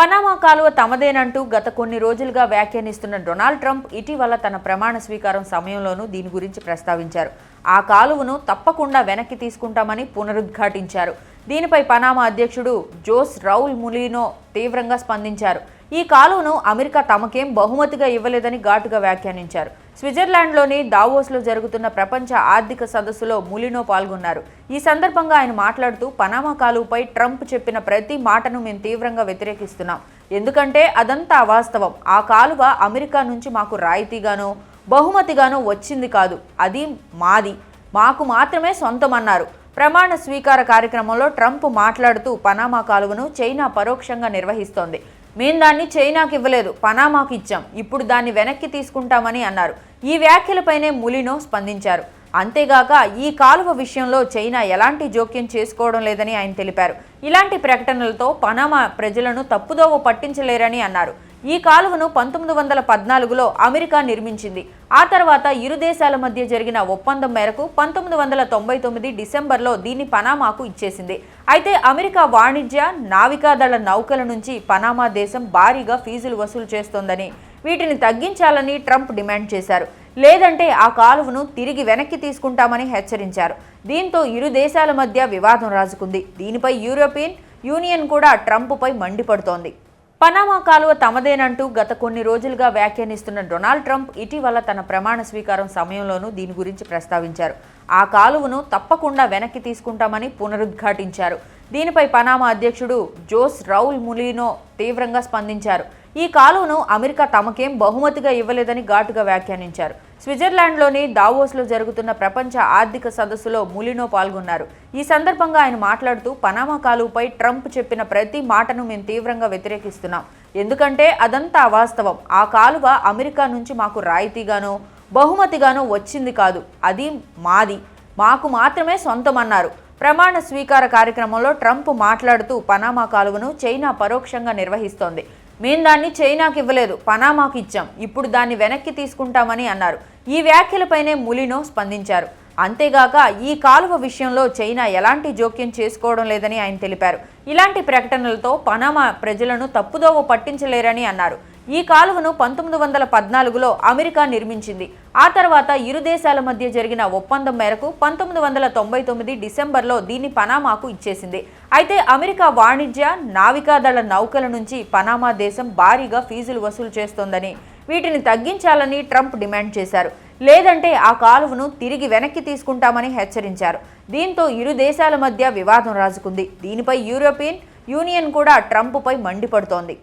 Panama కాలువ తమదేనంటూ గత కొన్ని రోజులుగా వ్యాఖ్యానిస్తున్న డొనాల్డ్ ట్రంప్ ఇటీవల తన ప్రమాణ స్వీకారం సమయంలోనూ దీని గురించి ప్రస్తావించారు. ఆ కాలువను తప్పకుండా వెనక్కి తీసుకుంటామని పునరుద్ఘాటించారు. దీనిపై పనామా అధ్యక్షుడు జోస్ రౌల్ ములీనో తీవ్రంగా స్పందించారు. ఈ కాలువను అమెరికా తమకేం బహుమతిగా ఇవ్వలేదని ఘాటుగా వ్యాఖ్యానించారు. స్విట్జర్లాండ్లోని దావోస్లో జరుగుతున్న ప్రపంచ ఆర్థిక సదస్సులో ములినో పాల్గొన్నారు. ఈ సందర్భంగా ఆయన మాట్లాడుతూ పనామా కాలువపై ట్రంప్ చెప్పిన ప్రతి మాటను మేము తీవ్రంగా వ్యతిరేకిస్తున్నాం. ఎందుకంటే అదంతా అవాస్తవం. ఆ కాలువ అమెరికా నుంచి మాకు రాయితీగానో బహుమతిగానో వచ్చింది కాదు. అది మాది. మాకు మాత్రమే సొంతమన్నారు. ప్రమాణ స్వీకార కార్యక్రమంలో ట్రంప్ మాట్లాడుతూ పనామా కాలువను చైనా పరోక్షంగా నిర్వహిస్తోంది. మేము దాన్ని చైనాకి ఇవ్వలేదు పనామాకు ఇచ్చాం. ఇప్పుడు దాన్ని వెనక్కి తీసుకుంటామని అన్నారు. ఈ వ్యాఖ్యలపైనే ములినో స్పందించారు. అంతేగాక ఈ కాలువ విషయంలో చైనా ఎలాంటి జోక్యం చేసుకోవడం లేదని ఆయన తెలిపారు. ఇలాంటి ప్రకటనలతో పనామా ప్రజలను తప్పుదోవ పట్టించలేరని అన్నారు. ఈ కాలువను పంతొమ్మిది వందల పద్నాలుగులో అమెరికా నిర్మించింది. ఆ తర్వాత ఇరు దేశాల మధ్య జరిగిన ఒప్పందం మేరకు పంతొమ్మిది వందల తొంభై తొమ్మిది డిసెంబర్లో దీన్ని పనామాకు ఇచ్చేసింది. అయితే అమెరికా వాణిజ్య నావికాదళ నౌకల నుంచి పనామా దేశం భారీగా ఫీజులు వసూలు చేస్తోందని వీటిని తగ్గించాలని ట్రంప్ డిమాండ్ చేశారు. లేదంటే ఆ కాలువను తిరిగి వెనక్కి తీసుకుంటామని హెచ్చరించారు. దీంతో ఇరు దేశాల మధ్య వివాదం రాజుకుంది. దీనిపై యూరోపియన్ యూనియన్ కూడా ట్రంప్పై మండిపడుతోంది. పనామా కాలువ తమదేనంటూ గత కొన్ని రోజులుగా వ్యాఖ్యానిస్తున్న డొనాల్డ్ ట్రంప్ ఇటీవల తన ప్రమాణ స్వీకారం సమయంలోనూ దీని గురించి ప్రస్తావించారు. ఆ కాలువను తప్పకుండా వెనక్కి తీసుకుంటామని పునరుద్ఘాటించారు. దీనిపై పనామా అధ్యక్షుడు జోస్ రౌల్ ములీనో తీవ్రంగా స్పందించారు. ఈ కాలువను అమెరికా తమకేం బహుమతిగా ఇవ్వలేదని ఘాటుగా వ్యాఖ్యానించారు. స్విట్జర్లాండ్లోని దావోస్లో జరుగుతున్న ప్రపంచ ఆర్థిక సదస్సులో ములినో పాల్గొన్నారు. ఈ సందర్భంగా ఆయన మాట్లాడుతూ పనామా కాలువపై ట్రంప్ చెప్పిన ప్రతి మాటను మేము తీవ్రంగా వ్యతిరేకిస్తున్నాం. ఎందుకంటే అదంతా అవాస్తవం. ఆ కాలువ అమెరికా నుంచి మాకు రాయితీగానో బహుమతిగానో వచ్చింది కాదు. అది మాది. మాకు మాత్రమే సొంతమన్నారు. ప్రమాణ స్వీకార కార్యక్రమంలో ట్రంప్ మాట్లాడుతూ పనామా కాలువను చైనా పరోక్షంగా నిర్వహిస్తోంది. మేము దాన్ని చైనాకి ఇవ్వలేదు. పనామాకు ఇచ్చాం. ఇప్పుడు దాన్ని వెనక్కి తీసుకుంటామని అన్నారు. ఈ వ్యాఖ్యలపైనే ములినో స్పందించారు. అంతేగాక ఈ కాలువ విషయంలో చైనా ఎలాంటి జోక్యం చేసుకోవడం లేదని ఆయన తెలిపారు. ఇలాంటి ప్రకటనలతో పనామా ప్రజలను తప్పుదోవ పట్టించలేరని అన్నారు. ఈ కాలువను పంతొమ్మిది వందల పద్నాలుగులో అమెరికా నిర్మించింది. ఆ తర్వాత ఇరు దేశాల మధ్య జరిగిన ఒప్పందం మేరకు పంతొమ్మిది వందల తొంభై తొమ్మిది డిసెంబర్లో దీన్ని పనామాకు ఇచ్చేసింది. అయితే అమెరికా వాణిజ్య నావికాదళ నౌకల నుంచి పనామా దేశం భారీగా ఫీజులు వసూలు చేస్తోందని వీటిని తగ్గించాలని ట్రంప్ డిమాండ్ చేశారు. లేదంటే ఆ కాలువను తిరిగి వెనక్కి తీసుకుంటామని హెచ్చరించారు. దీంతో ఇరు దేశాల మధ్య వివాదం రాజుకుంది. దీనిపై యూరోపియన్ యూనియన్ కూడా ట్రంప్పై మండిపడుతోంది.